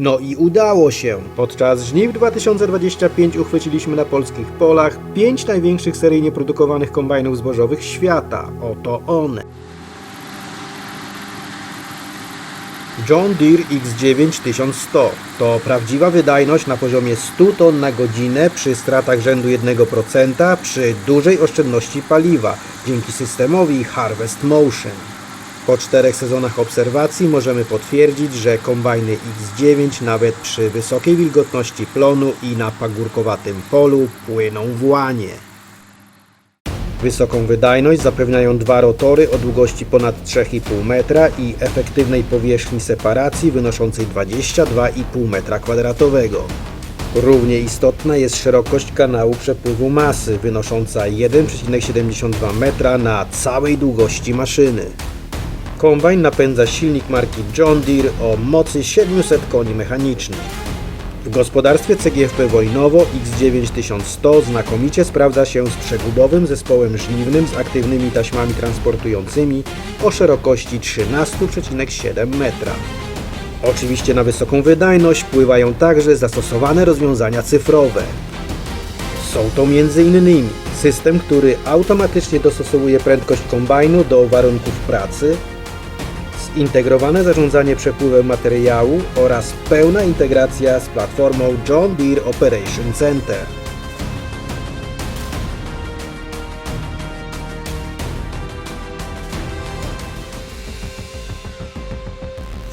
No i udało się. Podczas żniw 2025 uchwyciliśmy na polskich polach pięć największych seryjnie produkowanych kombajnów zbożowych świata. Oto one. John Deere X9 1100 to prawdziwa wydajność na poziomie 100 ton na godzinę przy stratach rzędu 1% przy dużej oszczędności paliwa dzięki systemowi Harvest Motion. Po czterech sezonach obserwacji możemy potwierdzić, że kombajny X9 nawet przy wysokiej wilgotności plonu i na pagórkowatym polu płyną w łanie. Wysoką wydajność zapewniają dwa rotory o długości ponad 3,5 metra i efektywnej powierzchni separacji wynoszącej 22,5 metra kwadratowego. Równie istotna jest szerokość kanału przepływu masy wynosząca 1,72 metra na całej długości maszyny. Kombajn napędza silnik marki John Deere o mocy 700 koni mechanicznych. W gospodarstwie CGFP Wojnowo X9 1100 znakomicie sprawdza się z przegubowym zespołem żniwnym z aktywnymi taśmami transportującymi o szerokości 13,7 metra. Oczywiście na wysoką wydajność wpływają także zastosowane rozwiązania cyfrowe. Są to m.in. system, który automatycznie dostosowuje prędkość kombajnu do warunków pracy, zintegrowane zarządzanie przepływem materiału oraz pełna integracja z platformą John Deere Operation Center.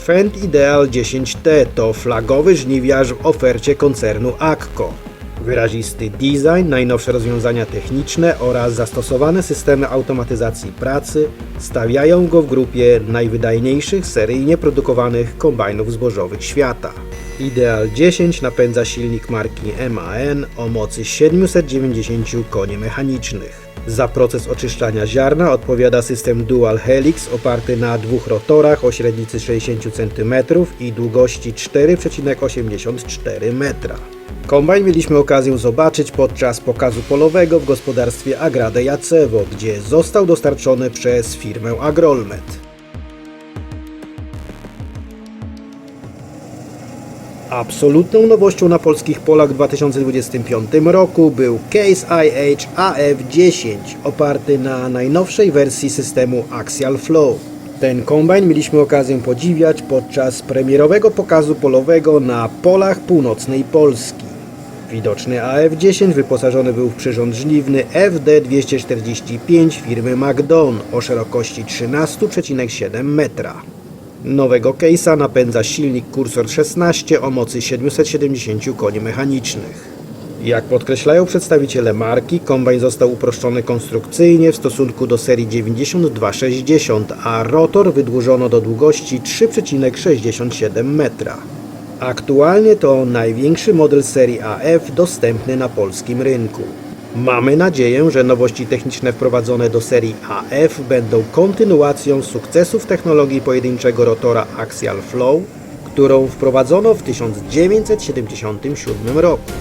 Fendt Ideal 10T to flagowy żniwiarz w ofercie koncernu AGCO. Wyrazisty design, najnowsze rozwiązania techniczne oraz zastosowane systemy automatyzacji pracy stawiają go w grupie najwydajniejszych seryjnie produkowanych kombajnów zbożowych świata. Ideal 10 napędza silnik marki MAN o mocy 790 koni mechanicznych. Za proces oczyszczania ziarna odpowiada system Dual Helix oparty na dwóch rotorach o średnicy 60 cm i długości 4,84 metra. Kombajn mieliśmy okazję zobaczyć podczas pokazu polowego w gospodarstwie Agrade Jacewo, gdzie został dostarczony przez firmę Agrolmet. Absolutną nowością na polskich polach w 2025 roku był Case IH AF10 oparty na najnowszej wersji systemu Axial Flow. Ten kombajn mieliśmy okazję podziwiać podczas premierowego pokazu polowego na polach północnej Polski. Widoczny AF10 wyposażony był w przyrząd żniwny FD245 firmy McDon o szerokości 13,7 metra. Nowego case'a napędza silnik Cursor 16 o mocy 770 koni mechanicznych. Jak podkreślają przedstawiciele marki, kombajn został uproszczony konstrukcyjnie w stosunku do serii 9260, a rotor wydłużono do długości 3,67 metra. Aktualnie to największy model serii AF dostępny na polskim rynku. Mamy nadzieję, że nowości techniczne wprowadzone do serii AF będą kontynuacją sukcesów technologii pojedynczego rotora Axial Flow, którą wprowadzono w 1977 roku.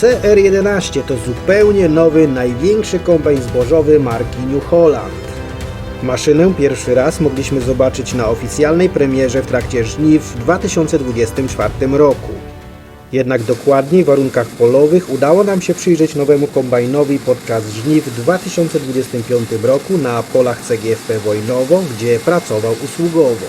CR11 to zupełnie nowy, największy kombajn zbożowy marki New Holland. Maszynę pierwszy raz mogliśmy zobaczyć na oficjalnej premierze w trakcie żniw w 2024 roku. Jednak dokładniej w warunkach polowych udało nam się przyjrzeć nowemu kombajnowi podczas żniw w 2025 roku na polach CGFP Wojnowo, gdzie pracował usługowo.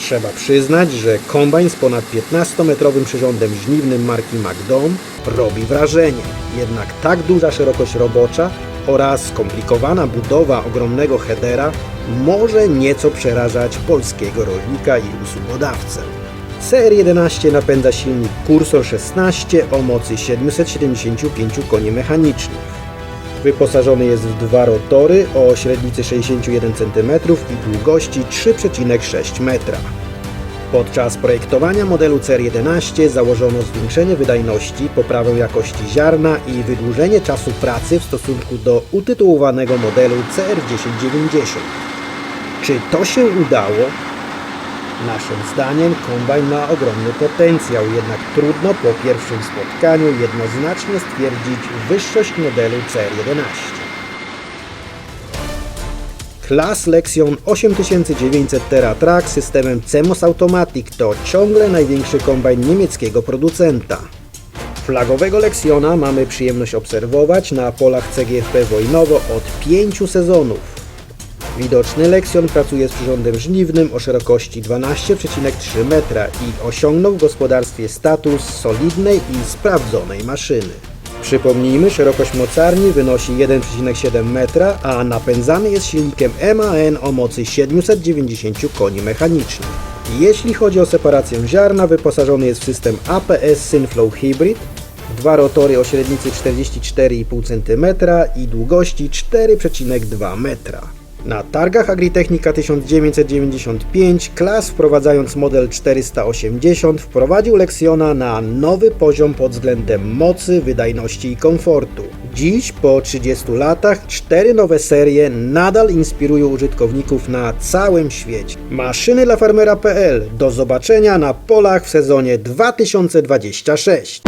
Trzeba przyznać, że kombajn z ponad 15-metrowym przyrządem żniwnym marki McDon robi wrażenie. Jednak tak duża szerokość robocza oraz skomplikowana budowa ogromnego headera może nieco przerażać polskiego rolnika i usługodawcę. CR11 napędza silnik Cursor 16 o mocy 775 koni mechanicznych. Wyposażony jest w dwa rotory o średnicy 61 cm i długości 3,6 metra. Podczas projektowania modelu CR11 założono zwiększenie wydajności, poprawę jakości ziarna i wydłużenie czasu pracy w stosunku do utytułowanego modelu CR1090. Czy to się udało? Naszym zdaniem kombajn ma ogromny potencjał, jednak trudno po pierwszym spotkaniu jednoznacznie stwierdzić wyższość modelu CR11. Klas Lexion 8900 TerraTrack z systemem CMOS Automatic to ciągle największy kombajn niemieckiego producenta. Flagowego Lexiona mamy przyjemność obserwować na polach CGFP Wojnowo od 5 sezonów. Widoczny Lexion pracuje z przyrządem żniwnym o szerokości 12,3 metra i osiągnął w gospodarstwie status solidnej i sprawdzonej maszyny. Przypomnijmy, szerokość mocarni wynosi 1,7 metra, a napędzany jest silnikiem MAN o mocy 790 koni mechanicznych. Jeśli chodzi o separację ziarna, wyposażony jest w system APS Synflow Hybrid, dwa rotory o średnicy 44,5 cm i długości 4,2 metra. Na targach Agritechnika 1995 Klas wprowadzając model 480 wprowadził Lexiona na nowy poziom pod względem mocy, wydajności i komfortu. Dziś po 30 latach cztery nowe serie nadal inspirują użytkowników na całym świecie. Maszyny dla farmera.pl do zobaczenia na polach w sezonie 2026.